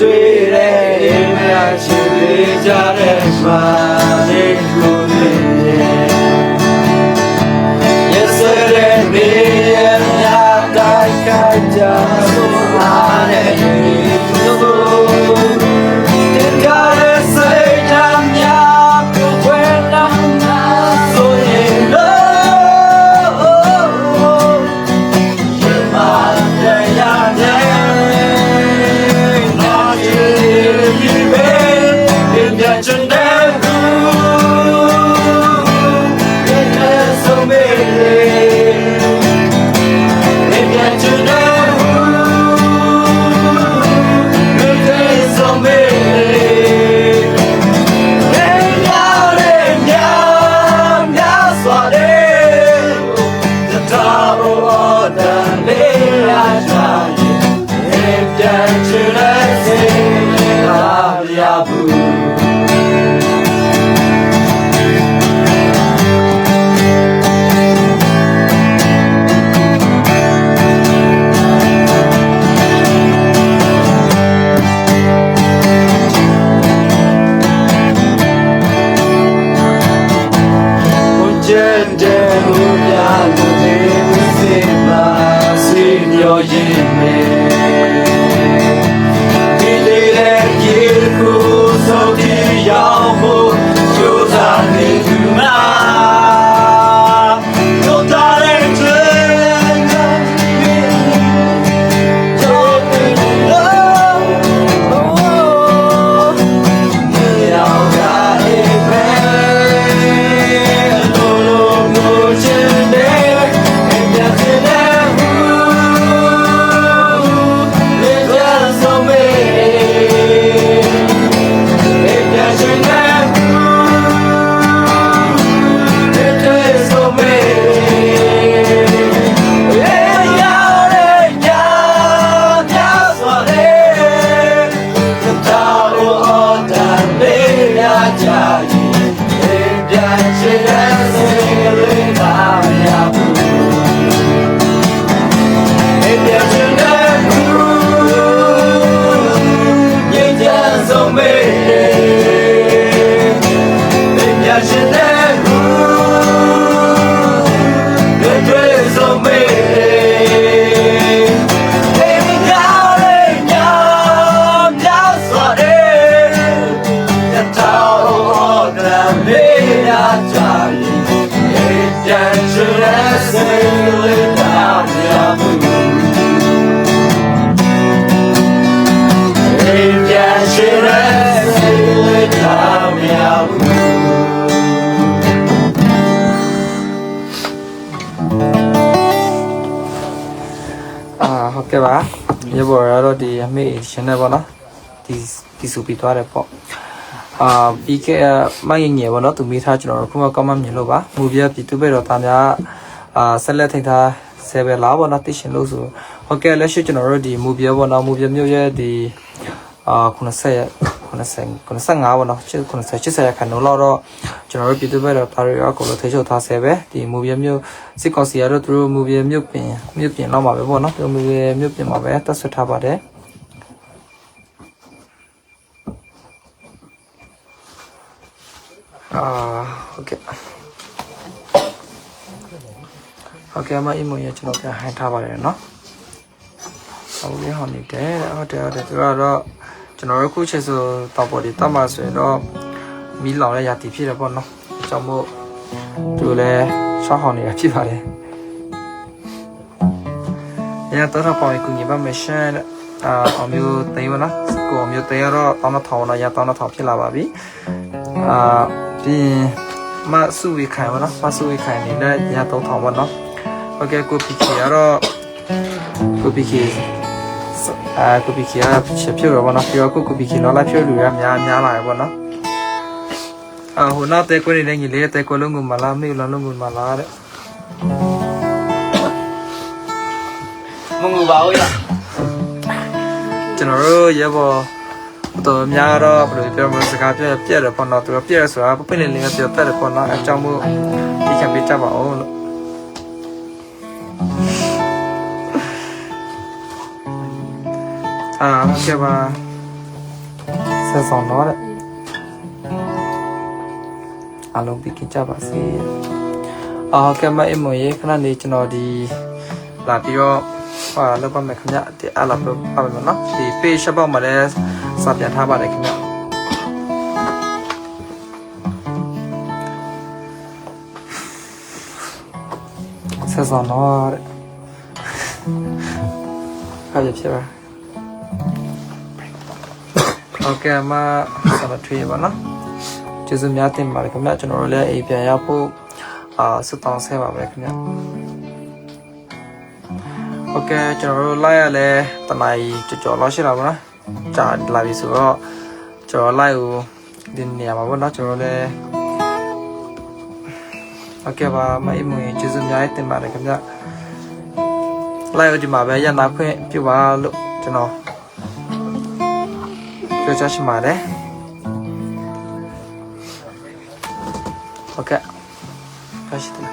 တွေ့တဲ့အိမ်မချစ်ကြတဲ့မှာနေကို your year. ဟုတ်ကဲ့ပါရပေါ်ရတော့ဒီအမေရှင်နေပေါ့နော်ဒီဒီစုပြီးသွားတယ်ပေါ့အာပြီးခဲ့မငငယ်ပေါ့နော်သူမိထားကျွန်တော်တို့ခုမှကောင်းမှမြင်လို့ပါမူပြပြည်သူပဲတော့တာများအာဆက်လက်ထိန်ထားဆယ်ပဲလားပေါ့နော်သိရှင်လို့ဆိုဟုတ်ကဲ့လက်ရှိကျွန်တော်တို့ဒီမူပြပေါ့နော်မူပြမျိုးရဲ့ဒီအာ90ရက် 90 95ပေါ့နော်90 80ခန့်တော့တော့ကျွန်တော်တို့ပြည်သူပဲတော့ဒါရီအကုန်လုံးထိချုပ်ထားဆဲပဲဒီမူပြမျိုးစစ်ကောင်စီရတော့သူတို့မူပြမျိုးပြင်မျိုးပြင်တော့မှာပဲပေါ့နော်သူမူပြမျိုးပြင်မှာပဲတက်ဆွထားပါတယ်အာဟုတ်ကဲ့ဟုတ်ကဲ့အမအီမိုရကျွန်တော်ပြန်ဟန်ထားပါတယ်နော်ဟုတ်ပြီဟောနေတယ်ဟုတ်တယ်ဟုတ်တယ်သူကတော့ ကျွန်တော်တို့ခုချက်ဆိုတော့ပေါ်ဒီတတ်မှဆိုရင်တော့မီးလောင်တဲ့ရာတီဖြစ်တယ်ပေါ့နော်အကြောင်းမို့သူလည်းရှောက်ဟောင်းနေတာဖြစ်ပါတယ်ရတော့တော့ပေါ်ကူညီပါမယ်ရှင်အာအမျိုးတိန်ဝနာကိုအမျိုးတိန်ရတော့တောင်းတော့ထောင်းတော့ရတောင်းတော့ထောင်းဖြစ်လာပါပြီအာပြီးရင်မဆုဝေခိုင်ပါနော်မဆုဝေခိုင်နေတဲ့ရတော့ထောင်းပါနော်โอเคကိုပီချီရတော့ကိုပီချီ အာကိုပီကီကချက်ဖြုတ်တော့ဗောနော်ပြောကိုကိုပီကီလောလာဖြုတ်လူရများများလာရဗောနော်အာဟိုနောက်တဲကွနေတဲ့ညီလေးတဲကွလုံးကမလာမေးလုံးလုံးကမလာတဲ့မငူပါဘူးရကျွန်တော်တို့ရဗောတော်များတော့ဘယ်လိုပြောမလဲစကားပြောပြက်တယ်ပေါ့နော်သူကပြက်ရဆိုတာပပင်းလေးလေးပြောတတ်တယ်ပေါ့နော်အကြောင်းမို့ဒီကံပေးကြပါဦးလို့ အာဟုတ်ကဲ့ပါဆက်ဆောင်တော့တဲ့အားလုံးပြီးခင်ကြပါစေအော်ကဲမအမရေခဏနေကျွန်တော်ဒီလာပြီးတော့ဟာလောက်ပါမယ်ခင်ဗျဒီအားလာတော့ပါမယ်နော်ဒီ page ဘောက်မှာလည်းစာပြန်ထားပါတယ်ခင်ဗျဆက်ဆောင်တော့တဲ့ဟာရဖြစ်ပါ ဟုတ်ကဲ့အမဆက်လက်ထွေးပါနော်ကျေးဇူးများတင်ပါတယ်ခင်ဗျကျွန်တော်တို့လည်းအိမ်ပြန်ရောက်ဖို့အာဆက်တောင်းဆဲပါမယ်ခင်ဗျဟုတ်ကဲ့ကျွန်တော်တို့လိုက်ရလဲတနင်္လာကြော်ကြော်လောက်ရှိလာပါနော်ကြာလာပြီဆိုတော့ကျွန်တော်လိုက်ကိုဒီနေရာမှာပေါ့နော်ကျွန်တော်လည်းဟုတ်ကဲ့ပါမအိမ်မွေကျေးဇူးများတင်ပါတယ်ခင်ဗျလိုက်ကိုဒီမှာပဲရန်နာခွင့်ပြုပါလို့ကျွန်တော် 그 자식 말해? 오케이. 다시 들어.